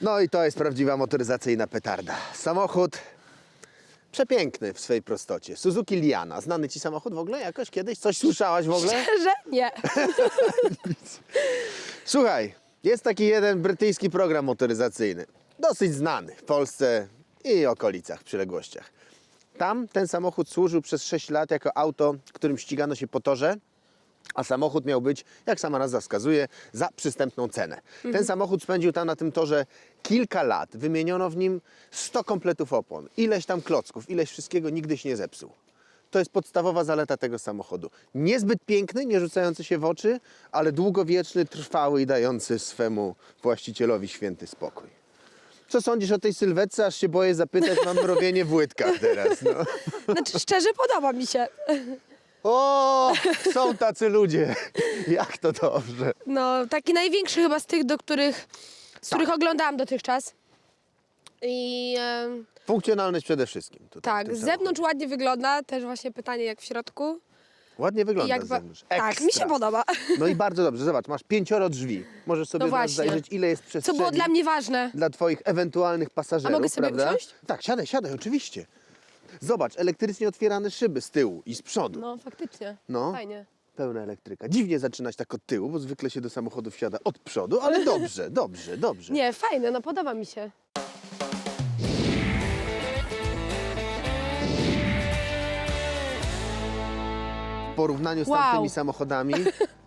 No i to jest prawdziwa motoryzacyjna petarda. Samochód przepiękny w swej prostocie. Suzuki Liana. Znany ci samochód w ogóle jakoś kiedyś? Coś słyszałaś w ogóle? Że nie. Słuchaj, jest taki jeden brytyjski program motoryzacyjny. Dosyć znany w Polsce i okolicach, przyległościach. Tam ten samochód służył przez 6 lat jako auto, którym ścigano się po torze, a samochód miał być, jak sama nazwa wskazuje, za przystępną cenę. Ten samochód spędził tam na tym torze kilka lat. Wymieniono w nim 100 kompletów opon, ileś tam klocków, ileś wszystkiego, nigdy się nie zepsuł. To jest podstawowa zaleta tego samochodu. Niezbyt piękny, nie rzucający się w oczy, ale długowieczny, trwały i dający swemu właścicielowi święty spokój. Co sądzisz o tej sylwetce? Aż się boję zapytać, mam mrowienie w łydkach teraz. No. Znaczy, szczerze podoba mi się. O, są tacy ludzie. Jak to dobrze. No, taki największy chyba z tych, do których, z których oglądałam dotychczas. I em, Funkcjonalność przede wszystkim. Tutaj, w tak, tym z samochodzie. zewnątrz ładnie wygląda, też właśnie pytanie jak w środku. Ładnie wygląda jak z ba- zewnątrz. tak, mi się Ekstra. podoba. No i bardzo dobrze. Zobacz, masz pięcioro drzwi. Możesz sobie No właśnie. zajrzeć, ile jest Co przestrzeni. było dla mnie ważne. dla twoich ewentualnych pasażerów, A mogę sobie prawda? usiąść? Tak, siadaj, siadaj, oczywiście. Zobacz, elektrycznie otwierane szyby z tyłu i z przodu. No, faktycznie. No. Fajnie. Pełna elektryka. Dziwnie zaczynać tak od tyłu, bo zwykle się do samochodu wsiada od przodu, ale dobrze, dobrze, dobrze. Nie, fajne, no podoba mi się. W porównaniu z Wow. tamtymi samochodami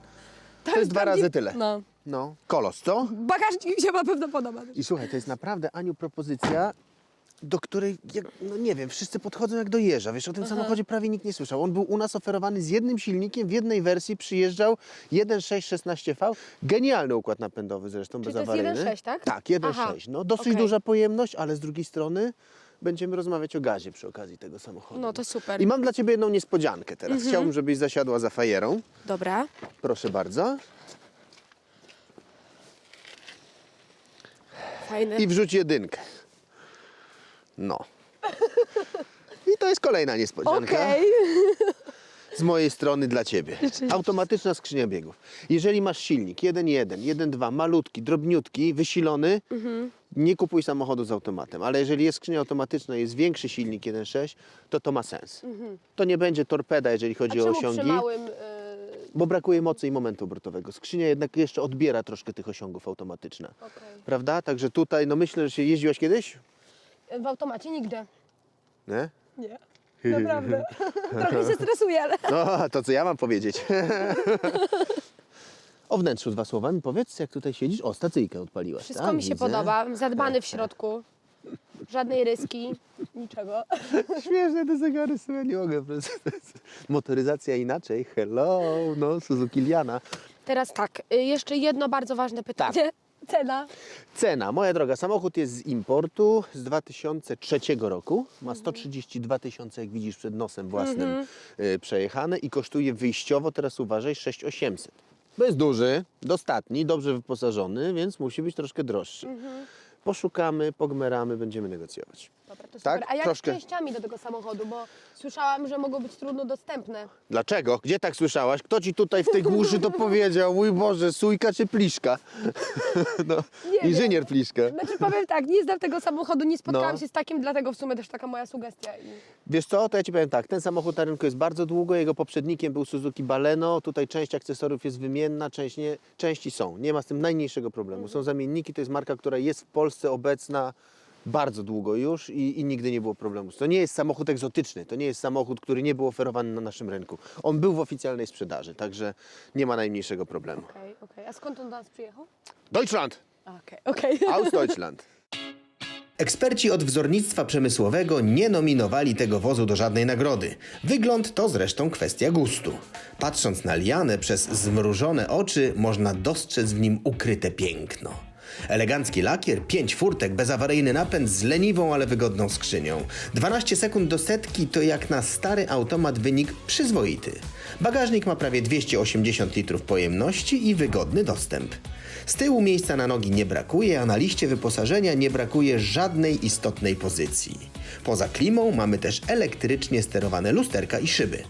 to, jest dwa razy tyle. No. No. Kolos, co? Bagażnik mi się na pewno podoba. I słuchaj, to jest naprawdę, Aniu, propozycja, do której, jak, no nie wiem, wszyscy podchodzą jak do jeża. Wiesz, o tym samochodzie prawie nikt nie słyszał. On był u nas oferowany z jednym silnikiem, w jednej wersji przyjeżdżał 1.6-16V. Genialny układ napędowy zresztą, Czyli to jest bezawaryjny. 1.6, tak? Tak, 1.6. Aha, No, dosyć okej. duża pojemność, ale z drugiej strony będziemy rozmawiać o gazie przy okazji tego samochodu. No to super. I mam dla Ciebie jedną niespodziankę teraz. Chciałbym, żebyś zasiadła za fajerą. Dobra. Proszę bardzo. I wrzuć jedynkę. No. I to jest kolejna niespodzianka Okej. z mojej strony dla Ciebie. Automatyczna skrzynia biegów. Jeżeli masz silnik 1.1, 1.2, malutki, drobniutki, wysilony, Mhm. nie kupuj samochodu z automatem. Ale jeżeli jest skrzynia automatyczna, jest większy silnik 1.6, to to ma sens. To nie będzie torpeda, jeżeli Mhm. A chodzi o czemu przy osiągi. małym... y, Bo brakuje mocy i momentu obrotowego. Skrzynia jednak jeszcze odbiera troszkę tych osiągów automatyczna. Okej. Prawda? Także tutaj, no myślę, że się jeździłaś kiedyś? W automacie nigdy. Nie? Nie. Naprawdę. Trochę się stresuję, ale... No, to co ja mam powiedzieć? o wnętrzu dwa słowa mi powiedz, jak tutaj siedzisz. O, stacyjkę odpaliłaś, Wszystko tak? mi się Widzę. podoba. Zadbany w środku. Żadnej ryski. Niczego. Śmieszne te zegary, ja nie mogę. Motoryzacja inaczej, hello, no, Suzuki Liana. Teraz tak, y, jeszcze jedno bardzo ważne pytanie. Cena. Cena, moja droga, samochód jest z importu z 2003 roku. Ma 132 tysiące, jak widzisz, przed nosem własnym y, przejechane i kosztuje wyjściowo, teraz uważaj, 6800. Bo jest duży, dostatni, dobrze wyposażony, więc musi być troszkę droższy. Poszukamy, pogmeramy, będziemy negocjować. Dobra, to Tak? super. A jak Troszkę. z częściami do tego samochodu? Bo słyszałam, że mogą być trudno dostępne. Dlaczego? Gdzie tak słyszałaś? Kto ci tutaj w tej głuszy to powiedział? Mój Boże, sójka czy pliszka? No, Nie inżynier pliszka. Znaczy powiem tak, nie znam tego samochodu, nie spotkałam No. się z takim, dlatego w sumie też taka moja sugestia. I... Wiesz co, to ja Ci powiem tak, ten samochód na rynku jest bardzo długo, jego poprzednikiem był Suzuki Baleno, tutaj część akcesoriów jest wymienna, część nie, części są, nie ma z tym najmniejszego problemu. Są zamienniki, to jest marka, która jest w Polsce obecna bardzo długo już i, i nigdy nie było problemu. To nie jest samochód egzotyczny, to nie jest samochód, który nie był oferowany na naszym rynku. On był w oficjalnej sprzedaży, także nie ma najmniejszego problemu. Okej, okej. A skąd on do nas przyjechał? Deutschland! Okej, okej. Aus Deutschland! Eksperci od wzornictwa przemysłowego nie nominowali tego wozu do żadnej nagrody. Wygląd to zresztą kwestia gustu. Patrząc na Lianę przez zmrużone oczy, można dostrzec w nim ukryte piękno. Elegancki lakier, 5 furtek, bezawaryjny napęd z leniwą, ale wygodną skrzynią. 12 sekund do setki to jak na stary automat wynik przyzwoity. Bagażnik ma prawie 280 litrów pojemności i wygodny dostęp. Z tyłu miejsca na nogi nie brakuje, a na liście wyposażenia nie brakuje żadnej istotnej pozycji. Poza klimą mamy też elektrycznie sterowane lusterka i szyby.